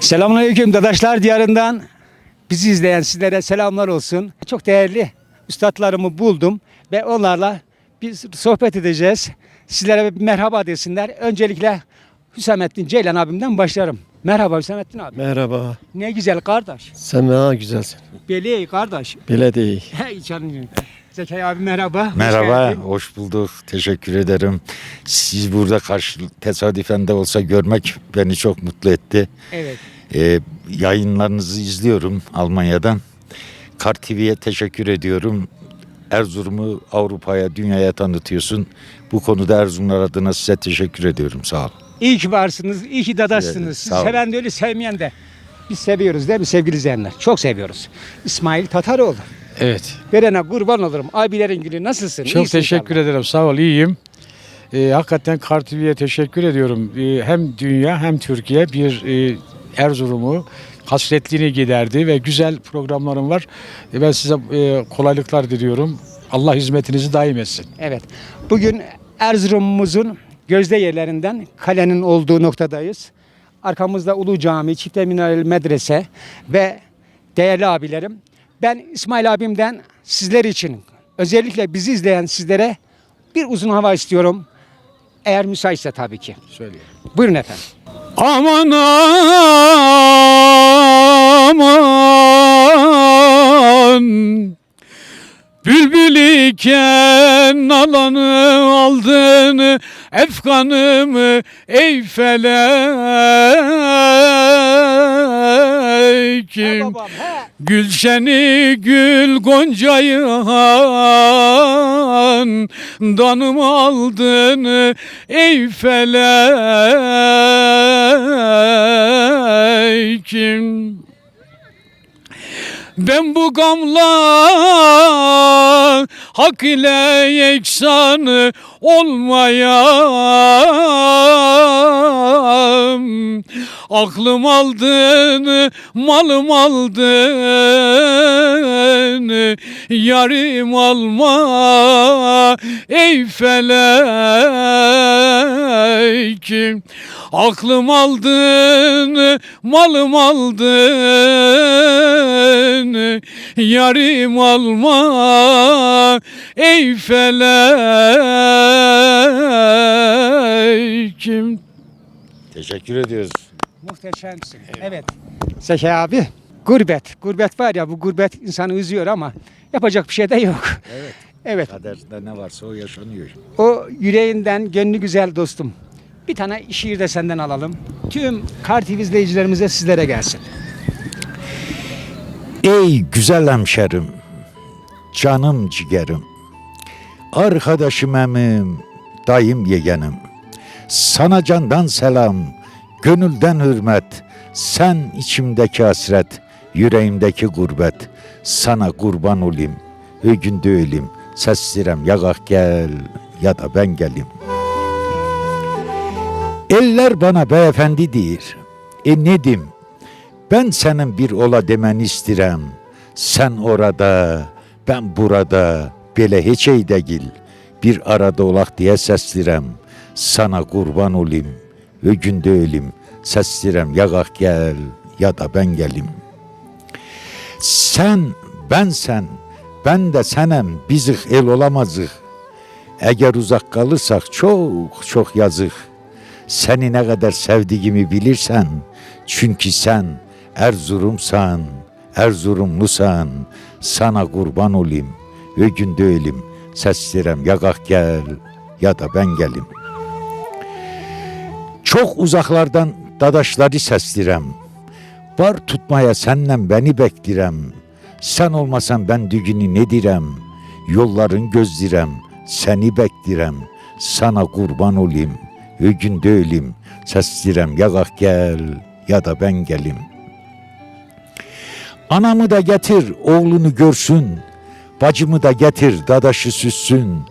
Selamünaleyküm Dadaşlar Diyarı'ndan bizi izleyen sizlere selamlar olsun. Çok değerli üstadlarımı buldum ve onlarla biz sohbet edeceğiz. Sizlere bir merhaba desinler. Öncelikle Hüsamettin Ceylan abimden başlarım. Merhaba Hüsamettin abi. Merhaba. Ne güzel kardeş. Sen ne güzelsin. Beli kardeş. Bile değil. Canım. Zekai abi merhaba. Hoş Merhaba, geldin. hoş bulduk. Teşekkür ederim. Siz burada karşı tesadüfen de olsa görmek beni çok mutlu etti. Evet. Ee, yayınlarınızı izliyorum Almanya'dan. Kar TV'ye teşekkür ediyorum. Erzurum'u Avrupa'ya, dünyaya tanıtıyorsun. Bu konuda Erzurumlar adına size teşekkür ediyorum. Sağ olun. İyi ki varsınız. iyi ki sağ olun. seven de öyle sevmeyen de. Biz seviyoruz değil mi sevgili izleyenler? Çok seviyoruz. İsmail Tataroğlu. Evet. Verene kurban olurum. Abilerin gülü nasılsın? Çok İyisin teşekkür inşallah. ederim. Sağ ol. iyiyim. Ee, hakikaten Kar TV'ye teşekkür ediyorum. Ee, hem dünya hem Türkiye bir e, Erzurum'u hasretliğini giderdi ve güzel programlarım var. E, ben size e, kolaylıklar diliyorum. Allah hizmetinizi daim etsin. Evet. Bugün Erzurum'umuzun gözde yerlerinden kalenin olduğu noktadayız. Arkamızda Ulu Cami, Çifte Minareli Medrese ve değerli abilerim. Ben İsmail abimden sizler için özellikle bizi izleyen sizlere bir uzun hava istiyorum. Eğer müsaitse tabii ki. Söyleyeyim. Buyurun efendim. Aman aman Bülbül iken alanı aldın Efkanımı ey felekim Gülşeni gül goncayı han Danım aldın ey felekim ben bu gamla hak ile yeksan olmayam Aklım aldın, malım aldın. Yarim alma ey felekim Aklım aldın, malım aldın. Yarim alma ey felekim Teşekkür ediyoruz. Muhteşemsin. Evet. Zeki abi. Gurbet. Gurbet var ya bu gurbet insanı üzüyor ama yapacak bir şey de yok. Evet. Evet. Kaderde ne varsa o yaşanıyor. O yüreğinden gönlü güzel dostum. Bir tane şiir de senden alalım. Tüm Kar TV izleyicilerimize sizlere gelsin. Ey güzel hemşerim, canım ciğerim, arkadaşım emim, dayım yeğenim. Sana candan selam, gönülden hürmet, sen içimdeki hasret, yüreğimdeki gurbet. Sana kurban olayım, ögünde ölüm, sestirem yagak gel ya da ben gelim. Eller bana beyefendi deyir, e nedim, ben senin bir ola demen istirem. Sen orada, ben burada, belə heç ey değil. Bir arada olaq diye sestirem. Sana kurban olayım, ögünde ölüm. Sestirem yağaq gel ya da ben gelim. Sen, ben sen, ben de senem, bizik el olamazıq. Eğer uzak kalırsak çok çok yazık. Seni ne kadar sevdiğimi bilirsen, çünkü sen Erzurumsan, Erzurumlusan, sana kurban olayım, ögünde ölüm, sestirem yagak gel ya da ben gelim. Çok uzaklardan dadaşları sestirem, var tutmaya senden beni bektirem, sen olmasan ben düğünü ne direm, yolların gözdirem, seni bektirem, sana kurban olayım, ögünde ölüm, sestirem yagak gel ya da ben gelim. Anamı da getir, oğlunu görsün. Bacımı da getir, dadaşı süssün.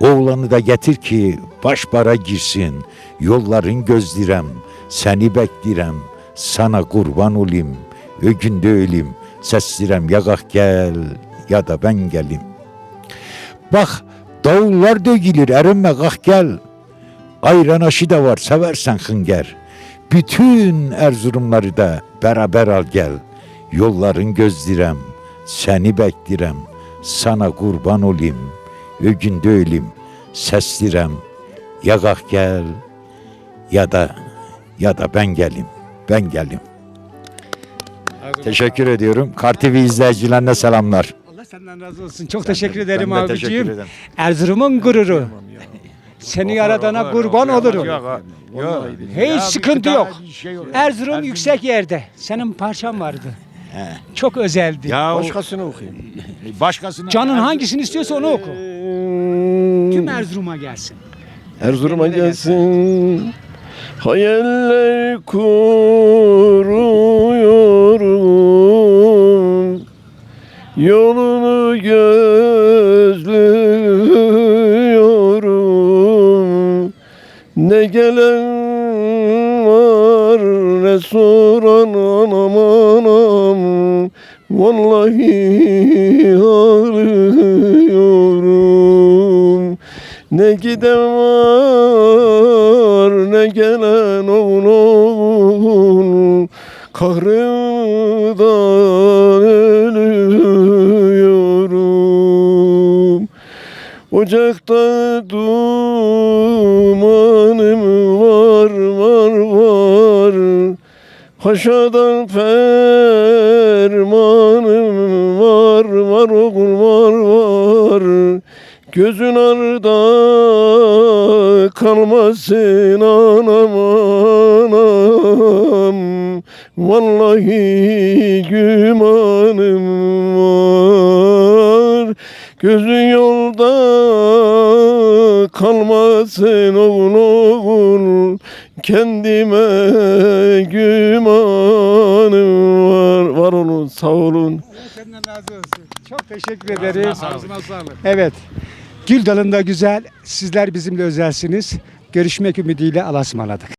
Oğlanı da getir ki baş bara girsin. Yolların gözdirem, seni bekdirem. Sana kurban olayım, ögünde ölüm. Sestirem yagak gel ya da ben gelim. Bak davullar dögülür erinme kalk gel. Ayran aşı da var seversen hınger. Bütün Erzurumları da beraber al gel. Yolların gözdirem, seni bekdirem. Sana kurban olayım, ögünde ölüm, sesdirem. Ya kalk gel ya da ya da ben gelim, ben gelim. Teşekkür ediyorum. Kartv izleyicilerine selamlar. Allah senden razı olsun. Çok teşekkür ederim Ben de teşekkür abiciğim. ederim. Erzurum'un gururu. Seni yaradana kurban olurum. Hiç sıkıntı yok. Erzurum yüksek yerde. Senin parçan vardı. Çok özeldi. Ya Başkasını okuyayım. başkasına Canın hangisini istiyorsa onu oku. Tüm Erzurum'a gelsin. Erzurum'a gelsin. Hayaller kuruyorum. Yolunu gözlüyorum. Ne gelen Ne giden var ne gelen oğul Kahrımdan ölüyorum. Ocakta dumanım var var var. Paşadan fermanım var var var Gözün arda kalmasın anam anam Vallahi gümanım var Gözün yolda kalmasın oğul oğul Kendime gümanım var Var olun sağ olun Senden razı olsun. Çok teşekkür ederim. Evet. Gül dalında güzel. Sizler bizimle özelsiniz. Görüşmek ümidiyle alasmaladık.